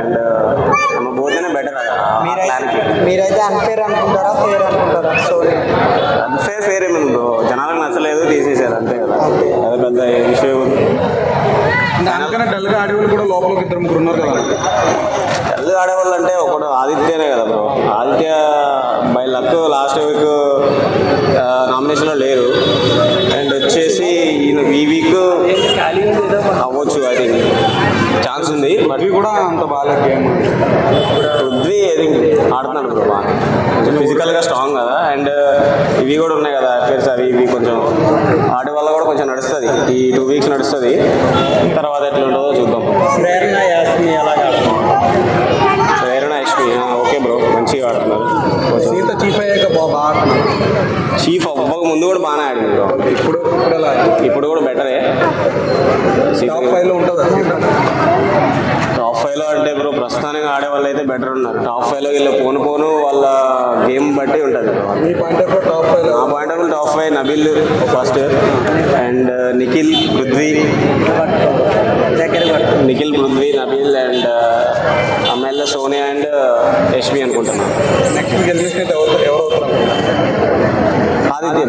And ఆమె పోతేనే better ప్లాన్కి మీరైతే అన్ఫేర్ అనుకుంటారా? ఫేర్ అనుకుంటారా? సోనీ ఫేర్ ఫేర్ ఏమి బ్రో జనాలకు నచ్చలేదు తీసేసారు అంతే కదా. అది పెద్ద ఇష్యూ దానికన్నా డల్గా ఆడే వాళ్ళు కూడా లోపల ఇద్దరు ముగ్గురు ఉన్నారు కదా. తెల్లగా ఆడేవాళ్ళు అంటే ఒకడు ఆదిత్యనే కదా bro Aditya by luck last week నామినేషన్లో లేరు. అండ్ వచ్చేసి ఈయన ఈ వీక్ అవ్వచ్చు థింక్ ఛాన్స్ ఉంది బట్ కూడా అంత బాగాలేదు గేమ్. పృథ్వీ ఆడుతున్నాడు బ్రో బాగా. కొంచెం ఫిజికల్గా స్ట్రాంగ్ కదా అండ్ ఇవి కూడా ఉన్నాయి కదా అఫేర్స్ అవి ఇవి కొంచెం ఆడే వల్ల కూడా కొంచెం నడుస్తుంది. ఈ టూ వీక్స్ నడుస్తుంది. తర్వాత ఎట్లా ఉంటుందో చూద్దాం. ప్రేరణ యశ్మి ఓకే బ్రో మంచిగా ఆడుతున్నారు సీత చీఫ్ అయ్యాక బాగా. చీఫ్ అవ్వక ముందు కూడా బాగానే ఆడింది బ్రో. ఇప్పుడు ఇప్పుడు కూడా బెటరే టాప్ ఫైవ్లో ఉంటుందా సీత టాప్ ఫైవ్లో అంటే బ్రో ప్రస్తుతానికి ఆడే వాళ్ళు అయితే బెటర్ ఉన్నారు. టాప్ ఫైవ్లో వీళ్ళు పోను పోను వాళ్ళ గేమ్ బట్టి ఉంటుంది. మీ పాయింట్ ఆఫ్ టాప్ ఫైవ్ నా point of top five Nabil first and Nikhil Prithvi. Nikhil Prithvi Nabil and అమ్మాయిల సోనియా అండ్ అనుకుంటున్నాను ఎవరు ఎవరు అవుతారు ఆదిత్య.